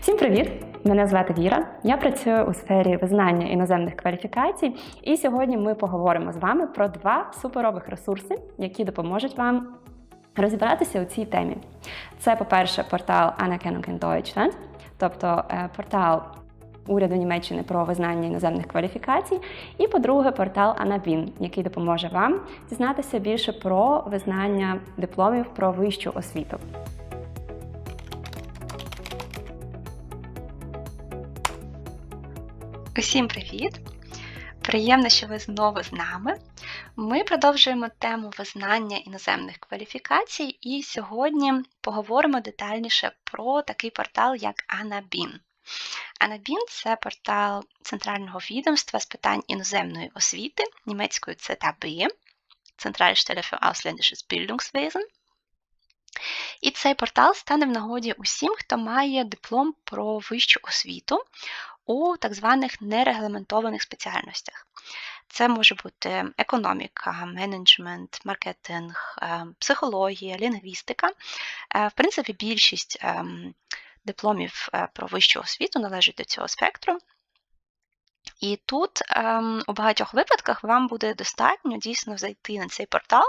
Всім привіт! Мене звати Віра. Я працюю у сфері визнання іноземних кваліфікацій, і сьогодні ми поговоримо з вами про два суперових ресурси, які допоможуть вам розібратися у цій темі. Це, по-перше, портал Anerkennung in Deutschland, тобто е, портал уряду Німеччини про визнання іноземних кваліфікацій, і, по-друге, портал Анабін, який допоможе вам дізнатися більше про визнання дипломів про вищу освіту. Усім привіт! Приємно, що ви знову з нами. Ми продовжуємо тему визнання іноземних кваліфікацій, і сьогодні поговоримо детальніше про такий портал, як Анабін. Анабін це портал Центрального відомства з питань іноземної освіти, німецькою Zentralstelle für ausländisches Bildungswesen. І цей портал стане в нагоді усім, хто має диплом про вищу освіту у так званих нерегламентованих спеціальностях. Це може бути економіка, менеджмент, маркетинг, е, психологія, лінгвістика. Е, В принципі, більшість ем, дипломів е, про вищу освіту належить до цього спектру. І тут у багатьох випадках вам буде достатньо дійсно зайти на цей портал,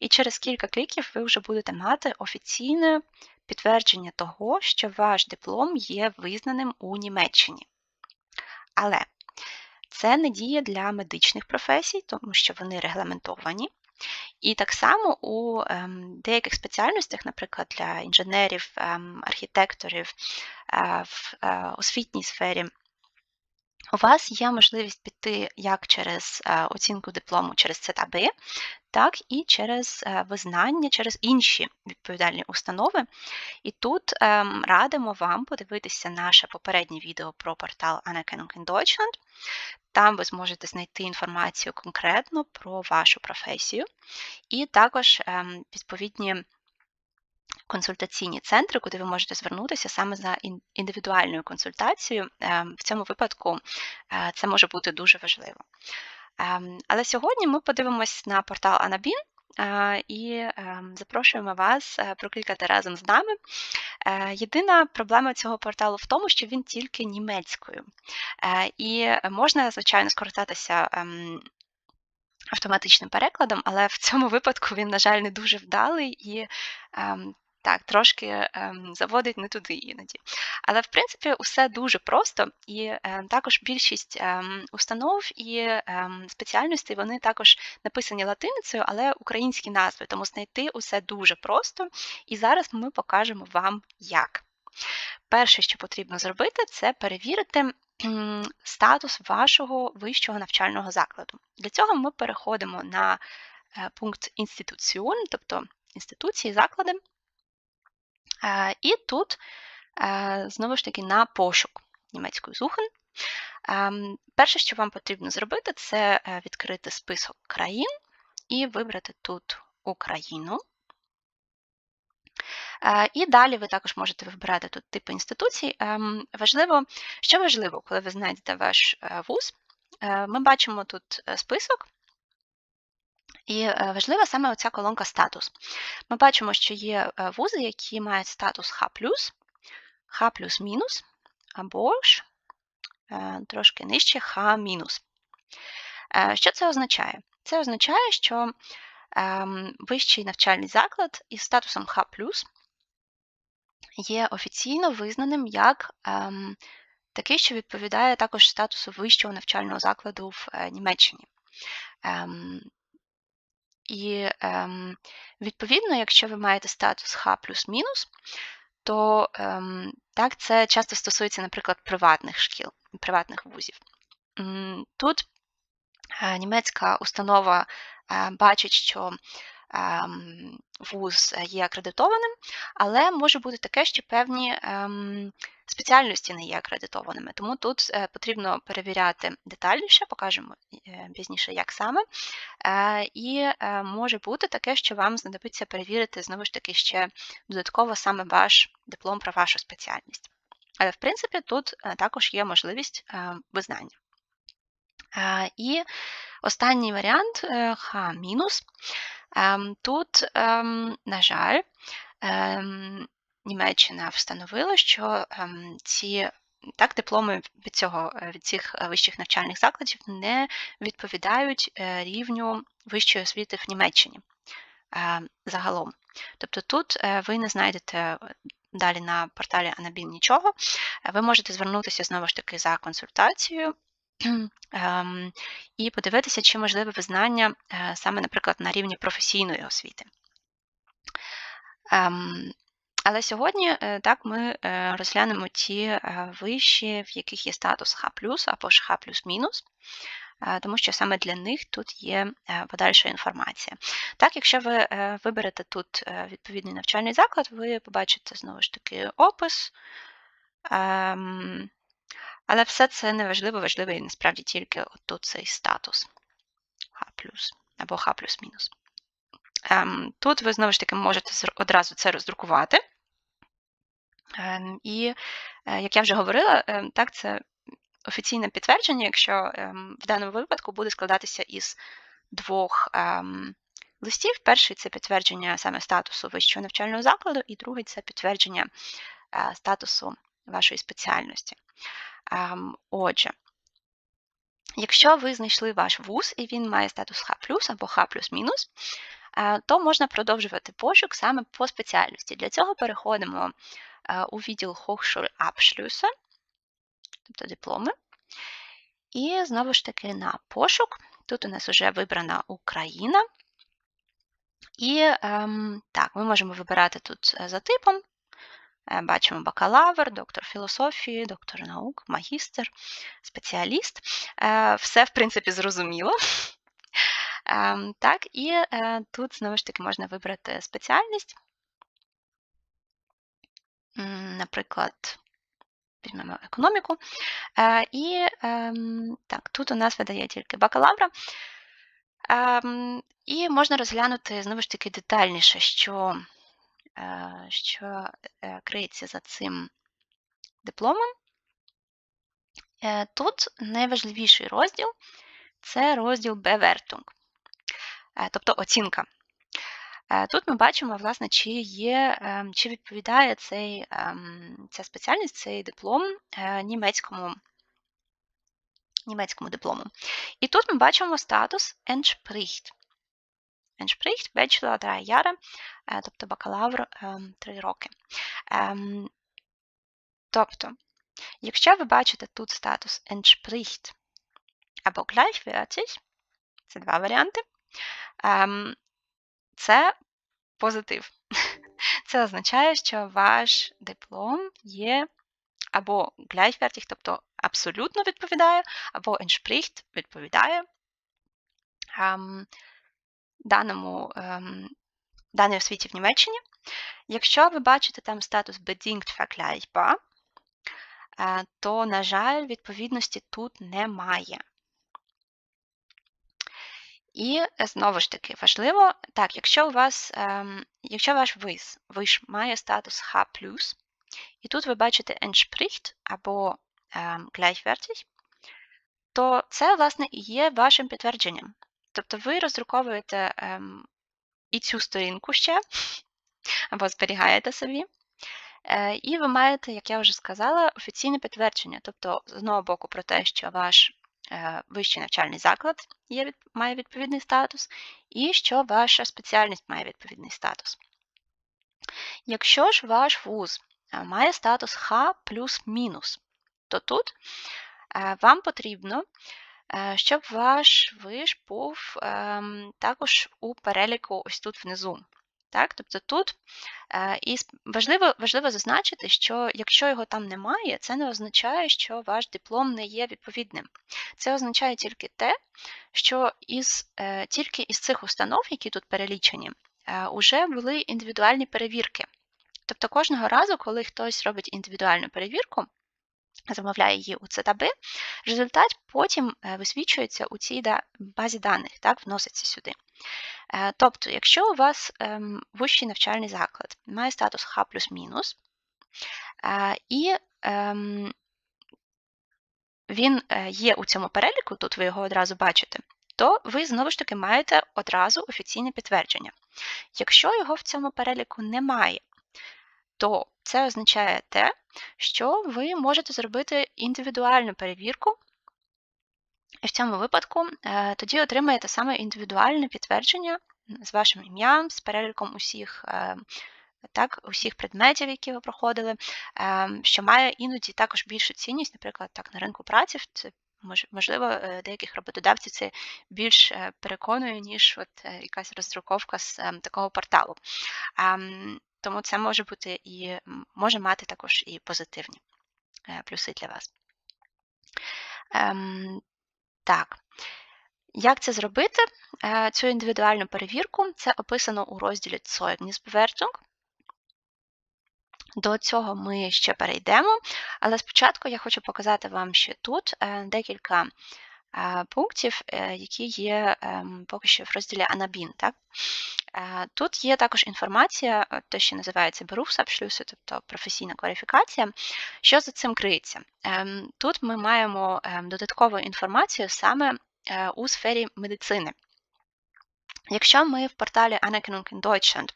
і через кілька кліків ви вже будете мати офіційне підтвердження того, що ваш диплом є визнаним у Німеччині. Але це не діє для медичних професій, тому що вони регламентовані. І так само у ем, деяких спеціальностях, наприклад, для інженерів, ем, архітекторів е, в е, освітній сфері, у вас є можливість піти як через е, оцінку диплому через ЦТАБ, так і через е, визнання, через інші відповідальні установи. І тут ем, радимо вам подивитися наше попереднє відео про портал Anerkennung in Deutschland. Там ви зможете знайти інформацію конкретно про вашу професію, і також ем, відповідні консультаційні центри, куди ви можете звернутися саме за індивідуальною консультацією. Ем, В цьому випадку е, це може бути дуже важливо. Ем, Але сьогодні ми подивимось на портал Анабін. е, І ем, запрошуємо вас е, проклікати разом з нами. Єдина проблема цього порталу в тому, що він тільки німецькою. І можна, звичайно, скористатися автоматичним перекладом, але в цьому випадку він, на жаль, не дуже вдалий і так, трошки ем, заводить не туди іноді. Але в принципі усе дуже просто, і е, також більшість ем, установ і ем, спеціальностей вони також написані латиницею, але українські назви, тому знайти усе дуже просто. І зараз ми покажемо вам як. Перше, що потрібно зробити, це перевірити статус вашого вищого навчального закладу. Для цього ми переходимо на е, пункт інституціон, тобто інституції, заклади. І тут, знову ж таки, на пошук німецькою Suchen. Ем, Перше, що вам потрібно зробити, це е, відкрити список країн і вибрати тут Україну. І далі ви також можете вибирати тут типи інституцій. Ем, Важливо, що важливо, коли ви знайдете ваш е, вуз, е, ми бачимо тут список, і е, важлива саме оця колонка статус. Ми бачимо, що є е, вузи, які мають статус Х, Х мінус, або ж е, трошки нижче Х мінус. Що це означає? Це означає, що ем, вищий навчальний заклад із статусом Х є офіційно визнаним як ем, такий, що відповідає також статусу вищого навчального закладу в Німеччині. І ем, відповідно, якщо ви маєте статус Х плюс-мінус, то ем, так це часто стосується, наприклад, приватних шкіл, приватних вузів. Тут е, німецька установа е, бачить, що вуз є акредитованим, але може бути таке, що певні ем, спеціальності не є акредитованими. Тому тут е, потрібно перевіряти детальніше, покажемо е, пізніше, як саме. Е, І е, може бути таке, що вам знадобиться перевірити знову ж таки ще додатково саме ваш диплом про вашу спеціальність. Але, в принципі, тут е, також є можливість е, визнання. І останній варіант е, Х-. Ем, Тут, ем, на жаль, ем, Німеччина встановила, що ем, ці так, дипломи від цього е, від цих е, вищих навчальних закладів не відповідають е, рівню вищої освіти в Німеччині е, загалом. Тобто тут ви не знайдете далі на порталі Анабін нічого. Ви можете звернутися знову ж таки за консультацією ем, і подивитися, чи можливе визнання е, саме, наприклад, на рівні професійної освіти. Ем, Але сьогодні е, так ми е, розглянемо ті виші, в яких є статус Х або ж Х тому що саме для них тут є подальша інформація. Так, якщо ви виберете тут відповідний навчальний заклад, ви побачите знову ж таки опис. Але все це не важливо, важливий насправді тільки тут цей статус Х або Х мінус. Ем, Тут ви знову ж таки можете одразу це роздрукувати. Ем, І, е, як я вже говорила, ем, так, це офіційне підтвердження, якщо в даному випадку буде складатися із двох листів. Перший це підтвердження саме статусу вищого навчального закладу, і другий це підтвердження е, статусу вашої спеціальності. Отже, якщо ви знайшли ваш вуз і він має статус Х або Х мінус, е, то можна продовжувати пошук саме по спеціальності. Для цього переходимо е, у відділ Hochschulabschlüsse, тобто дипломи. І знову ж таки на пошук. Тут у нас вже вибрана Україна. І ем, так, ми можемо вибирати тут е, за типом. Е, Бачимо бакалавр, доктор філософії, доктор наук, магістр, спеціаліст. Е, Все, в принципі, зрозуміло. Ем, Так, і е, тут знову ж таки можна вибрати спеціальність. Наприклад, візьмемо економіку. Е, І ем, так, тут у нас видає тільки бакалавра. Ем, І можна розглянути знову ж таки детальніше, що, що е, криється за цим дипломом. Е, Тут найважливіший розділ це розділ Bewertung, е, тобто оцінка. Е, Тут ми бачимо, власне, чи є, ем, чи відповідає цей, ем, ця спеціальність, цей диплом е, німецькому, німецькому диплому. І тут ми бачимо статус entspricht. Entspricht, bachelor 3 Jahre, тобто бакалавр 3 роки. Тобто, якщо ви бачите тут статус entspricht або gleichwertig, це два варіанти, це позитив. Це означає, що ваш диплом є або gleichwertig, тобто абсолютно відповідає, або entspricht відповідає ем, даному, ем, даній освіті в Німеччині. Якщо ви бачите там статус bedingt vergleichbar, е, то, на жаль, відповідності тут немає. І знову ж таки важливо, так, якщо у вас, ем, якщо ваш виз, виш має статус Х+, і тут ви бачите entspricht або ем, gleichwertig, то це, власне, і є вашим підтвердженням. Тобто ви роздруковуєте ем, і цю сторінку ще, або зберігаєте собі. Е, І ви маєте, як я вже сказала, офіційне підтвердження, тобто, з одного боку, про те, що ваш е, вищий навчальний заклад є, має відповідний статус, і що ваша спеціальність має відповідний статус. Якщо ж ваш вуз е, має статус Х плюс мінус, то тут вам потрібно, щоб ваш виш був ем, також у переліку ось тут внизу. Так? Тобто тут е, і важливо, важливо зазначити, що якщо його там немає, це не означає, що ваш диплом не є відповідним. Це означає тільки те, що із, е, тільки із цих установ, які тут перелічені, е, уже були індивідуальні перевірки. Тобто кожного разу, коли хтось робить індивідуальну перевірку, замовляє її у ЦТБ, результат потім е, висвічується у цій базі даних, так, вноситься сюди. Е, Тобто, якщо у вас ем, вищий навчальний заклад має статус плюс-мінус, е, і ем, він є у цьому переліку, тут ви його одразу бачите, то ви знову ж таки маєте одразу офіційне підтвердження. Якщо його в цьому переліку немає, то це означає те, що ви можете зробити індивідуальну перевірку. І в цьому випадку е, тоді отримаєте саме індивідуальне підтвердження з вашим ім'ям, з переліком усіх е, так, усіх предметів, які ви проходили, е, що має іноді також більшу цінність, наприклад, так, на ринку праці. Це можливо, деяких роботодавців це більш переконує, ніж от якась роздруковка з такого порталу. Тому це може бути і може мати також і позитивні плюси для вас. Ем, так. Як це зробити? Е, цю індивідуальну перевірку це описано у розділі Zeugnisbewertung. До цього ми ще перейдемо, але спочатку я хочу показати вам ще тут е, декілька е, пунктів, які є ем, поки що в розділі Анабін. Так? Тут є також інформація, те, що називається Berufsabschlüsse, тобто професійна кваліфікація. Що за цим криється? Ем, тут ми маємо ем, додаткову інформацію саме Е, у сфері медицини. Якщо ми в порталі Anerkennung in Deutschland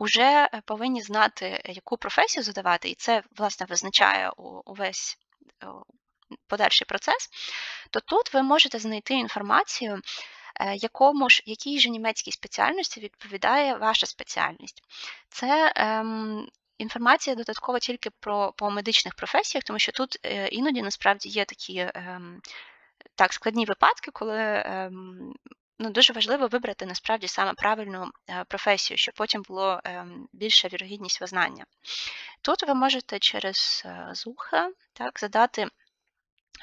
вже е, повинні знати, яку професію задавати, і це, власне, визначає увесь подальший процес, то тут ви можете знайти інформацію, е, якому ж, якій же німецькій спеціальності відповідає ваша спеціальність. Це ем, інформація додаткова тільки про по медичних професіях, тому що тут іноді насправді є такі. Ем, так, складні випадки, коли ем, ну, дуже важливо вибрати насправді саме правильну е, професію, щоб потім було ем, більша вірогідність визнання. Тут ви можете через е, зуха так, задати, е,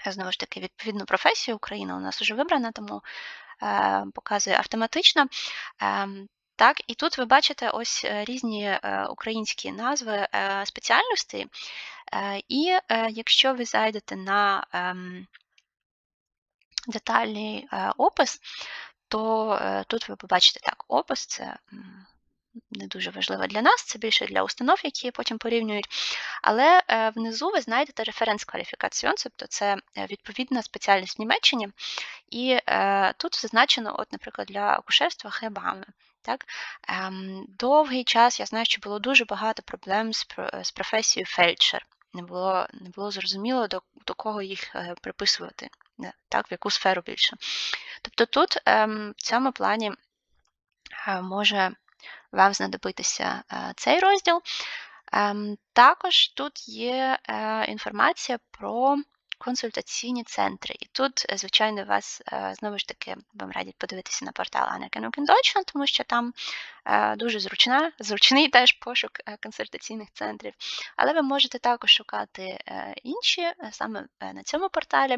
знову ж таки, відповідну професію. Україна у нас вже вибрана, тому показує автоматично. Ем, так, І тут ви бачите ось різні українські назви спеціальностей. І якщо ви зайдете на детальний е, опис, то е, тут ви побачите так, опис це не дуже важливо для нас, це більше для установ, які потім порівнюють. Але е, внизу ви знайдете референс кваліфікаціон, тобто це відповідна спеціальність в Німеччині. І тут зазначено, от, наприклад, для акушерства хебами. Так? Ем, довгий час я знаю, що було дуже багато проблем з професією фельдшер. Не було не було зрозуміло, до до кого їх приписувати так, в яку сферу більше. Тобто тут ем, в цьому плані е, може вам знадобитися е, цей розділ. Ем, також тут є е, інформація про консультаційні центри. І тут, е, звичайно, вас знову ж таки вам радять подивитися на портал Anerkennung тому що там дуже зручна, зручний теж пошук консультаційних центрів. Але ви можете також шукати інші саме на цьому порталі.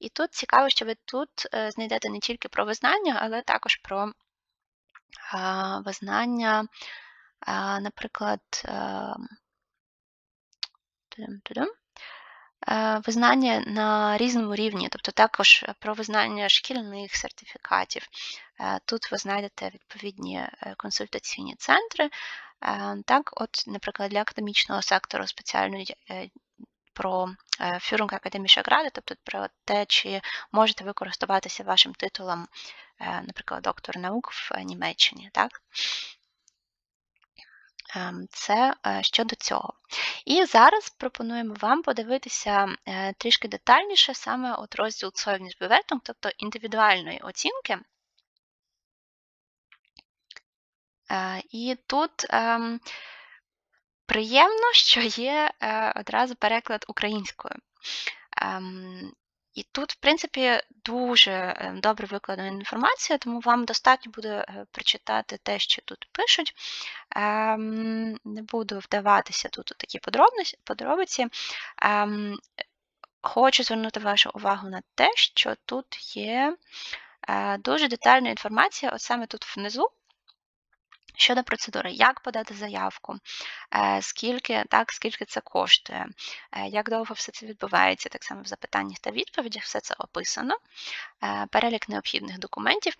І тут цікаво, що ви тут знайдете не тільки про визнання, але також про визнання, наприклад, Е, визнання на різному рівні, тобто також про визнання шкільних сертифікатів. Е, тут ви знайдете відповідні е, консультаційні центри. Так, от, Наприклад, для академічного сектору спеціально про Führung Akademische Grade, тобто про те, чи можете ви користуватися вашим титулом, наприклад, доктор наук в Німеччині. Так? Ем, це е, щодо цього. І зараз пропонуємо вам подивитися е, трішки детальніше саме от розділ Zeugnisbewertung, тобто індивідуальної оцінки. Е, і тут ем, приємно, що є одразу переклад українською. Ем, і тут, в принципі, дуже е, добре викладена інформація, тому вам достатньо буде е, прочитати те, що тут пишуть. Ем, не буду вдаватися тут у такі подробиці. Ем, хочу звернути вашу увагу на те, що тут є е, дуже детальна інформація, от саме тут внизу. Щодо процедури, як подати заявку, е, скільки так, скільки це коштує, е, як довго все це відбувається, так само в запитаннях та відповідях, все це описано, е, перелік необхідних документів.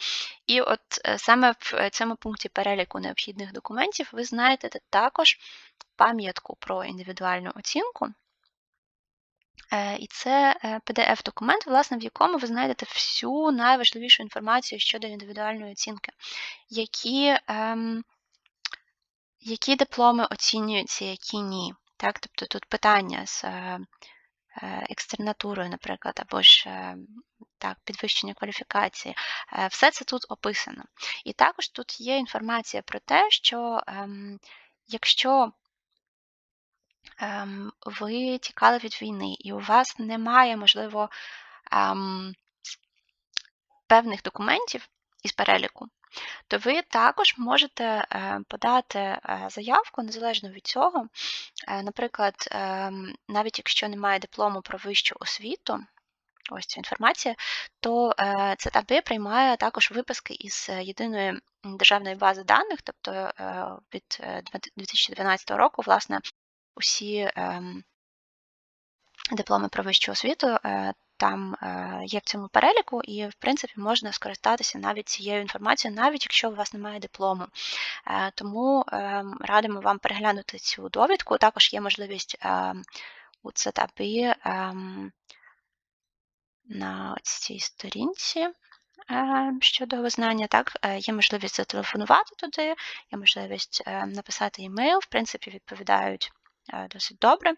І от саме в цьому пункті переліку необхідних документів ви знайдете також пам'ятку про індивідуальну оцінку. І це PDF-документ, власне, в якому ви знайдете всю найважливішу інформацію щодо індивідуальної оцінки, які ем, які дипломи оцінюються, які ні. Так? Тобто тут питання з е, е, екстернатурою, наприклад, або ж е, так, підвищення кваліфікації. Е, Все це тут описано. І також тут є інформація про те, що ем, якщо ви тікали від війни і у вас немає, можливо, ем, певних документів із переліку, то ви також можете е, подати е, заявку незалежно від цього. Е, Наприклад, ем, навіть якщо немає диплому про вищу освіту, ось ця інформація, то ЦТАБ приймає також виписки із єдиної державної бази даних, тобто від е, 2012 року, власне, усі ем, дипломи про вищу освіту е, там е, є в цьому переліку, і, в принципі, можна скористатися навіть цією інформацією, навіть якщо у вас немає диплому. Е, Тому ем, радимо вам переглянути цю довідку. Також є можливість ем, у ем, на цій сторінці щодо визнання, так, є можливість зателефонувати туди, є можливість написати імейл, в принципі, відповідають досить добре.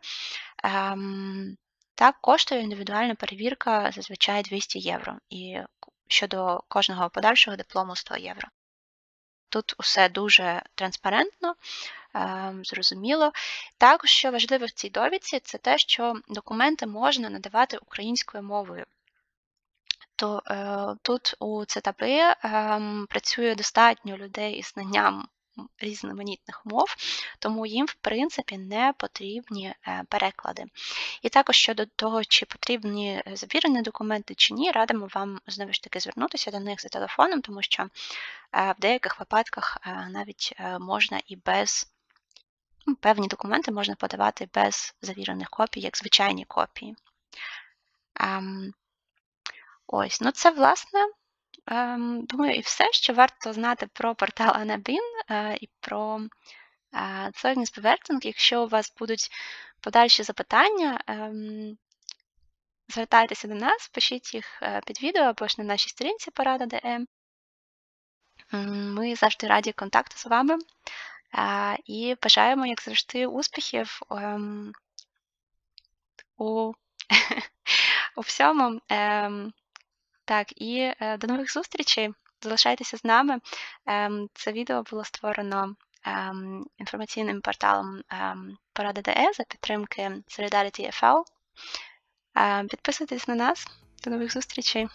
Ем, Так, коштує індивідуальна перевірка зазвичай 200 євро, і щодо кожного подальшого диплому 100 євро. Тут усе дуже транспарентно, ем, зрозуміло. Також, що важливо в цій довідці, це те, що документи можна надавати українською мовою. То е, тут у ЦТБ ем, працює достатньо людей із знанням різноманітних мов, тому їм, в принципі, не потрібні е, переклади. І також щодо того, чи потрібні е, завірені документи чи ні, радимо вам знову ж таки звернутися до них за телефоном, тому що е, в деяких випадках навіть можна і без ну, певні документи можна подавати без завірених копій, як звичайні копії. Ем, Ось, ну це власне, думаю, і все, що варто знати про портал Анабін е, і про е, Zeugnisbewertung. Якщо у вас будуть подальші запитання, ем, звертайтеся до нас, пишіть їх е, під відео або ж на нашій сторінці порада ДМ. Ми завжди раді контакту з вами і бажаємо, як завжди, успіхів ем, у, у всьому. Так, і е, до нових зустрічей. Залишайтеся з нами. Ем, Це відео було створено ем, інформаційним порталом ем, Порада ДЕ за підтримки Solidarity FL. Підписуйтесь на нас. До нових зустрічей.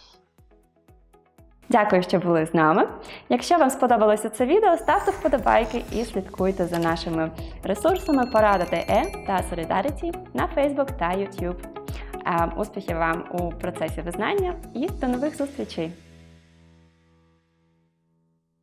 Дякую, що були з нами. Якщо вам сподобалося це відео, ставте вподобайки і слідкуйте за нашими ресурсами Порада ДЕ та Solidarity на Facebook та YouTube. Успіхів вам у процесі визнання і до нових зустрічей!